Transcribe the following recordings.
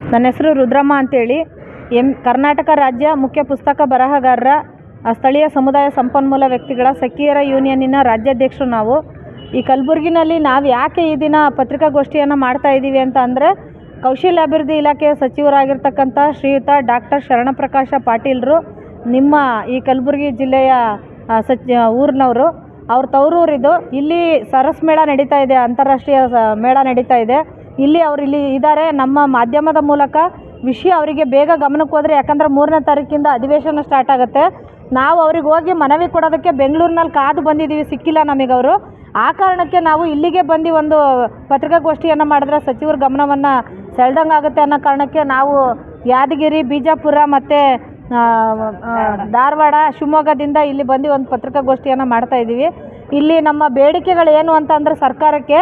ನನ್ನ ಹೆಸರು ರುದ್ರಮ್ಮ ಅಂತೇಳಿ. ಎಂ, ಕರ್ನಾಟಕ ರಾಜ್ಯ ಮುಖ್ಯ ಪುಸ್ತಕ ಬರಹಗಾರರ ಸ್ಥಳೀಯ ಸಮುದಾಯ ಸಂಪನ್ಮೂಲ ವ್ಯಕ್ತಿಗಳ ಸಖಿಯರ ಯೂನಿಯನ್ನಿನ ರಾಜ್ಯಾಧ್ಯಕ್ಷರು ನಾವು. ಈ ಕಲಬುರಗಿನಲ್ಲಿ ನಾವು ಯಾಕೆ ಈ ದಿನ ಪತ್ರಿಕಾಗೋಷ್ಠಿಯನ್ನು ಮಾಡ್ತಾ ಇದ್ದೀವಿ ಅಂತ ಅಂದರೆ ಕೌಶಲ್ಯಾಭಿವೃದ್ಧಿ ಇಲಾಖೆಯ ಸಚಿವರಾಗಿರ್ತಕ್ಕಂಥ ಶ್ರೀಯುತ ಡಾಕ್ಟರ್ ಶರಣಪ್ರಕಾಶ ಪಾಟೀಲ್ರು, ನಿಮ್ಮ ಈ ಕಲಬುರಗಿ ಜಿಲ್ಲೆಯ ಸಚ್ ಊರಿನವರು. ಅವ್ರ ತವರೂರಿದು ಇಲ್ಲಿ ಸರಸ್ ಮೇಳ ನಡೀತಾ ಇದೆ, ಅಂತಾರಾಷ್ಟ್ರೀಯ ಮೇಳ ನಡೀತಾ ಇದೆ. ಇಲ್ಲಿ ಅವ್ರು ಇಲ್ಲಿ ಇದ್ದಾರೆ ನಮ್ಮ ಮಾಧ್ಯಮದ ಮೂಲಕ ವಿಷಯ ಅವರಿಗೆ ಬೇಗ ಗಮನಕ್ಕೆ ಹೋದರೆ, ಯಾಕಂದ್ರೆ ಮೂರನೇ ತಾರೀಕಿಂದ ಅಧಿವೇಶನ ಸ್ಟಾರ್ಟ್ ಆಗುತ್ತೆ. ನಾವು ಅವ್ರಿಗೆ ಹೋಗಿ ಮನವಿ ಕೊಡೋದಕ್ಕೆ ಬೆಂಗಳೂರಿನಲ್ಲಿ ಕಾದು ಬಂದಿದ್ದೀವಿ ಸಿಕ್ಕಿಲ್ಲ ನಮಗೆ ಅವರು. ಆ ಕಾರಣಕ್ಕೆ ನಾವು ಇಲ್ಲಿಗೆ ಬಂದು ಒಂದು ಪತ್ರಿಕಾಗೋಷ್ಠಿಯನ್ನು ಮಾಡಿದ್ರೆ ಸಚಿವರ ಗಮನವನ್ನು ಸೆಳೆದಂಗೆ ಆಗುತ್ತೆ ಅನ್ನೋ ಕಾರಣಕ್ಕೆ ನಾವು ಯಾದಗಿರಿ, ಬಿಜಾಪುರ ಮತ್ತು ಧಾರವಾಡ, ಶಿವಮೊಗ್ಗದಿಂದ ಇಲ್ಲಿ ಬಂದು ಒಂದು ಪತ್ರಿಕಾಗೋಷ್ಠಿಯನ್ನು ಮಾಡ್ತಾ ಇದ್ದೀವಿ ಇಲ್ಲಿ ನಮ್ಮ ಬೇಡಿಕೆಗಳು ಏನು ಅಂತ ಅಂದರೆ ಸರ್ಕಾರಕ್ಕೆ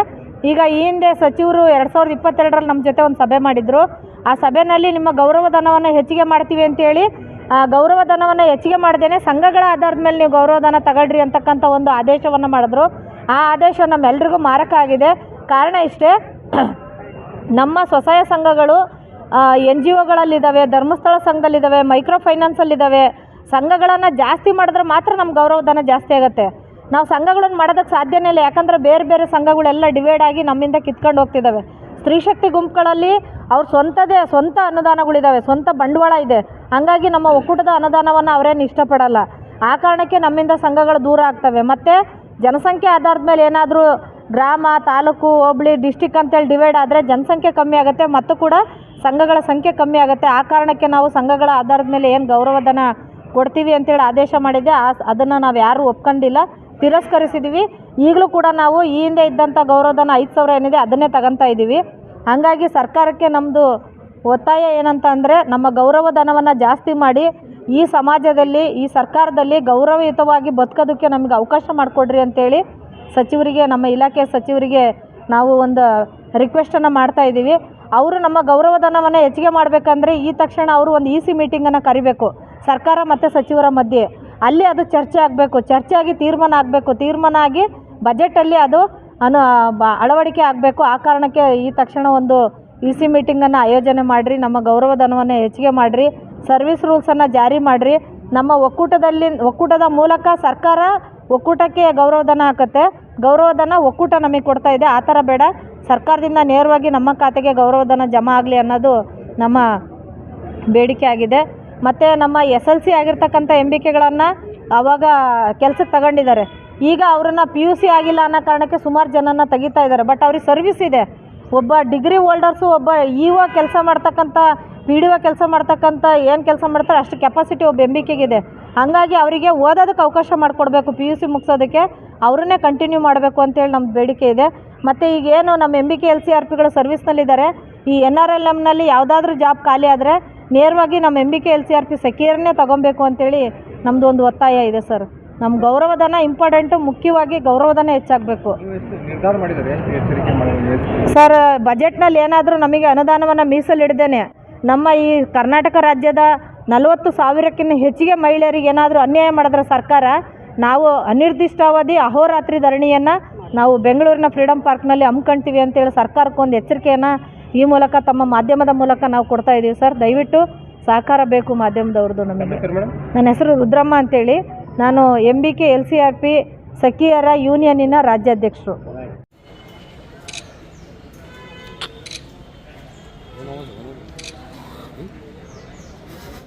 ಈಗ ಈ ಹಿಂದೆ ಸಚಿವರು ಎರಡು ಸಾವಿರದ ಇಪ್ಪತ್ತೆರಡರಲ್ಲಿ ನಮ್ಮ ಜೊತೆ ಒಂದು ಸಭೆ ಮಾಡಿದರು. ಆ ಸಭೆಯಲ್ಲಿ ನಿಮ್ಮ ಗೌರವಧನವನ್ನು ಹೆಚ್ಚಿಗೆ ಮಾಡ್ತೀವಿ ಅಂತೇಳಿ ಆ ಗೌರವಧನವನ್ನು ಹೆಚ್ಚಿಗೆ ಮಾಡ್ದೇನೆ ಸಂಘಗಳ ಆಧಾರದ ಮೇಲೆ ನೀವು ಗೌರವಧನ ತಗೊಳ್ರಿ ಅಂತಕ್ಕಂಥ ಒಂದು ಆದೇಶವನ್ನು ಮಾಡಿದ್ರು. ಆ ಆದೇಶ ನಮ್ಮೆಲ್ರಿಗೂ ಮಾರಕ ಆಗಿದೆ. ಕಾರಣ ಇಷ್ಟೇ, ನಮ್ಮ ಸ್ವಸಹಾಯ ಸಂಘಗಳು ಎನ್ ಜಿ ಒಗಳಲ್ಲಿದ್ದಾವೆ ಧರ್ಮಸ್ಥಳ ಸಂಘದಲ್ಲಿದ್ದಾವೆ ಮೈಕ್ರೋ ಫೈನಾನ್ಸಲ್ಲಿದ್ದಾವೆ ಸಂಘಗಳನ್ನು ಜಾಸ್ತಿ ಮಾಡಿದ್ರೆ ಮಾತ್ರ ನಮ್ಮ ಗೌರವಧನ ಜಾಸ್ತಿ ಆಗುತ್ತೆ. ನಾವು ಸಂಘಗಳನ್ನು ಮಾಡೋದಕ್ಕೆ ಸಾಧ್ಯನೇ ಇಲ್ಲ. ಯಾಕಂದರೆ ಬೇರೆ ಬೇರೆ ಸಂಘಗಳೆಲ್ಲ ಡಿವೈಡ್ ಆಗಿ ನಮ್ಮಿಂದ ಕಿತ್ಕೊಂಡು ಹೋಗ್ತಿದ್ದಾವೆ ಸ್ತ್ರೀಶಕ್ತಿ ಗುಂಪುಗಳಲ್ಲಿ ಅವ್ರ ಸ್ವಂತದೇ, ಸ್ವಂತ ಅನುದಾನಗಳಿದ್ದಾವೆ ಸ್ವಂತ ಬಂಡವಾಳ ಇದೆ. ಹಾಗಾಗಿ ನಮ್ಮ ಒಕ್ಕೂಟದ ಅನುದಾನವನ್ನು ಅವರೇನು ಇಷ್ಟಪಡಲ್ಲ. ಆ ಕಾರಣಕ್ಕೆ ನಮ್ಮಿಂದ ಸಂಘಗಳು ದೂರ ಆಗ್ತವೆ. ಮತ್ತು ಜನಸಂಖ್ಯೆ ಆಧಾರದ ಮೇಲೆ ಏನಾದರೂ ಗ್ರಾಮ, ತಾಲೂಕು, ಹೋಬಳಿ ಡಿಸ್ಟಿಕ್ ಅಂತೇಳಿ ಡಿವೈಡ್ ಆದರೆ ಜನಸಂಖ್ಯೆ ಕಮ್ಮಿ ಆಗುತ್ತೆ. ಮತ್ತು ಕೂಡ ಸಂಘಗಳ ಸಂಖ್ಯೆ ಕಮ್ಮಿ ಆಗುತ್ತೆ. ಆ ಕಾರಣಕ್ಕೆ ನಾವು ಸಂಘಗಳ ಆಧಾರದ ಮೇಲೆ ಏನು ಗೌರವಧನ ಕೊಡ್ತೀವಿ ಅಂತೇಳಿ ಆದೇಶ ಮಾಡಿದ್ದೆ. ಆ, ಅದನ್ನು ನಾವು ಯಾರೂ ಒಪ್ಕೊಂಡಿಲ್ಲ. ತಿರಸ್ಕರಿಸಿದ್ದೀವಿ ಈಗಲೂ ಕೂಡ ನಾವು ಈ ಹಿಂದೆ ಇದ್ದಂಥ ಗೌರವಧನ ಐದು ಸಾವಿರ ಏನಿದೆ ಅದನ್ನೇ ತಗೊತಾ ಇದ್ದೀವಿ. ಹಾಗಾಗಿ ಸರ್ಕಾರಕ್ಕೆ ನಮ್ಮದು ಒತ್ತಾಯ ಏನಂತ ಅಂದರೆ ನಮ್ಮ ಗೌರವಧನವನ್ನು ಜಾಸ್ತಿ ಮಾಡಿ ಈ ಸಮಾಜದಲ್ಲಿ, ಈ ಸರ್ಕಾರದಲ್ಲಿ ಗೌರವಯುತವಾಗಿ ಬದುಕೋದಕ್ಕೆ ನಮಗೆ ಅವಕಾಶ ಮಾಡಿಕೊಡ್ರಿ ಅಂತೇಳಿ ಸಚಿವರಿಗೆ, ನಮ್ಮ ಇಲಾಖೆ ಸಚಿವರಿಗೆ ನಾವು ಒಂದು ರಿಕ್ವೆಸ್ಟನ್ನು ಮಾಡ್ತಾ ಇದ್ದೀವಿ. ಅವರು ನಮ್ಮ ಗೌರವಧನವನ್ನು ಹೆಚ್ಚಿಗೆ ಮಾಡಬೇಕಂದ್ರೆ ಈ ತಕ್ಷಣ ಅವರು ಒಂದು ಇ ಸಿ ಮೀಟಿಂಗನ್ನು ಕರಿಬೇಕು. ಸರ್ಕಾರ ಮತ್ತು ಸಚಿವರ ಮಧ್ಯೆ. ಅಲ್ಲಿ ಅದು ಚರ್ಚೆ ಆಗಬೇಕು ಚರ್ಚೆ ಆಗಿ ತೀರ್ಮಾನ ಆಗಬೇಕು, ತೀರ್ಮಾನ ಆಗಿ ಬಜೆಟಲ್ಲಿ ಅದು ಅನು ಅಳವಡಿಕೆ ಆಗಬೇಕು. ಆ ಕಾರಣಕ್ಕೆ ಈ ತಕ್ಷಣ ಒಂದು ಇ ಸಿ ಮೀಟಿಂಗನ್ನು ಆಯೋಜನೆ ಮಾಡಿರಿ, ನಮ್ಮ ಗೌರವಧನವನ್ನು ಹೆಚ್ಚಿಗೆ ಮಾಡಿರಿ ಸರ್ವಿಸ್ ರೂಲ್ಸನ್ನು ಜಾರಿ ಮಾಡಿರಿ. ನಮ್ಮ ಒಕ್ಕೂಟದಲ್ಲಿ, ಒಕ್ಕೂಟದ ಮೂಲಕ ಸರ್ಕಾರ ಒಕ್ಕೂಟಕ್ಕೆ ಗೌರವಧನ ಹಾಕುತ್ತೆ. ಗೌರವಧನ ಒಕ್ಕೂಟ ನಮಗೆ ಕೊಡ್ತಾ ಇದೆ. ಆ ಥರ ಬೇಡ. ಸರ್ಕಾರದಿಂದ ನೇರವಾಗಿ ನಮ್ಮ ಖಾತೆಗೆ ಗೌರವಧನ ಜಮಾ ಆಗಲಿ ಅನ್ನೋದು ನಮ್ಮ ಬೇಡಿಕೆ ಆಗಿದೆ. ಮತ್ತು ನಮ್ಮ ಎಸ್ ಎಲ್ ಸಿ ಆಗಿರ್ತಕ್ಕಂಥ ಎಂ ಬಿ ಕೆಗಳನ್ನು ಆವಾಗ ಕೆಲ್ಸಕ್ಕೆ ತಗೊಂಡಿದ್ದಾರೆ. ಈಗ ಅವ್ರನ್ನ ಪಿ ಯು ಸಿ ಆಗಿಲ್ಲ ಅನ್ನೋ ಕಾರಣಕ್ಕೆ ಸುಮಾರು ಜನನ ತೆಗಿತಾ ಇದ್ದಾರೆ. ಬಟ್ ಅವ್ರಿಗೆ ಸರ್ವಿಸ್ ಇದೆ. ಒಬ್ಬ ಡಿಗ್ರಿ ಹೋಲ್ಡರ್ಸು ಒಬ್ಬ ಇ ಒ ಕೆಲಸ ಮಾಡ್ತಕ್ಕಂಥ ಪಿ ಡಿ ಒ ಕೆಲಸ ಮಾಡ್ತಕ್ಕಂಥ ಏನು ಕೆಲಸ ಮಾಡ್ತಾರೆ ಅಷ್ಟು ಕೆಪಾಸಿಟಿ ಒಬ್ಬ ಎಂಬಿಕೆಗಿದೆ. ಹಾಗಾಗಿ ಅವರಿಗೆ ಓದೋದಕ್ಕೆ ಅವಕಾಶ ಮಾಡಿಕೊಡ್ಬೇಕು ಪಿ ಯು ಸಿ ಮುಗಿಸೋದಕ್ಕೆ. ಅವರನ್ನೇ ಕಂಟಿನ್ಯೂ ಮಾಡಬೇಕು ಅಂತೇಳಿ ನಮ್ಮ ಬೇಡಿಕೆ ಇದೆ. ಮತ್ತು ಈಗೇನು ನಮ್ಮ M B K L C R ಪಿಗಳು ಸರ್ವಿಸ್ನಲ್ಲಿದ್ದಾರೆ ಈ ಎನ್ ಆರ್ ಎಲ್ ಎಮ್ನಲ್ಲಿ ಯಾವುದಾದ್ರೂ ಜಾಬ್ ಖಾಲಿ ಆದರೆ ನೇರವಾಗಿ ನಮ್ಮ M B K L C R P ಸೆಕ್ಯೂರ್ನೇ ತಗೊಬೇಕು ಅಂತೇಳಿ ನಮ್ಮದು ಒಂದು ಒತ್ತಾಯ ಇದೆ ಸರ್. ನಮ್ಮ ಗೌರವಧನ ಇಂಪಾರ್ಟೆಂಟು ಮುಖ್ಯವಾಗಿ ಗೌರವಧನ ಹೆಚ್ಚಾಗಬೇಕು. ಸರ್ ಬಜೆಟ್ನಲ್ಲಿ ಏನಾದರೂ ನಮಗೆ ಅನುದಾನವನ್ನು ಮೀಸಲಿಡ್ದೇನೆ. ನಮ್ಮ ಈ ಕರ್ನಾಟಕ ರಾಜ್ಯದ ನಲವತ್ತು ಸಾವಿರಕ್ಕಿಂತ ಹೆಚ್ಚಿಗೆ ಮಹಿಳೆಯರಿಗೆ ಏನಾದರೂ ಅನ್ಯಾಯ ಮಾಡಿದ್ರೆ ಸರ್ಕಾರ ನಾವು ಅನಿರ್ದಿಷ್ಟಾವಧಿ ಅಹೋರಾತ್ರಿ ಧರಣಿಯನ್ನು ನಾವು ಬೆಂಗಳೂರಿನ ಫ್ರೀಡಮ್ ಪಾರ್ಕ್ನಲ್ಲಿ ಹಮ್ಮಿಕೊಳ್ತೀವಿ ಅಂತೇಳಿ ಸರ್ಕಾರಕ್ಕೊಂದು ಎಚ್ಚರಿಕೆಯನ್ನು ಈ ಮೂಲಕ ತಮ್ಮ ಮಾಧ್ಯಮದ ಮೂಲಕ ನಾವು ಕೊಡ್ತಾ ಇದ್ದೀವಿ ಸರ್. ದಯವಿಟ್ಟು ಸಹಕಾರ ಬೇಕು ಮಾಧ್ಯಮದವ್ರದ್ದು ನಮಗೆ. ನನ್ನ ಹೆಸರು ರುದ್ರಮ್ಮ ಅಂತೇಳಿ. ನಾನು M B K L C R P ಸಖಿಯರ ಯೂನಿಯನ್ನಿನ ರಾಜ್ಯಾಧ್ಯಕ್ಷರು.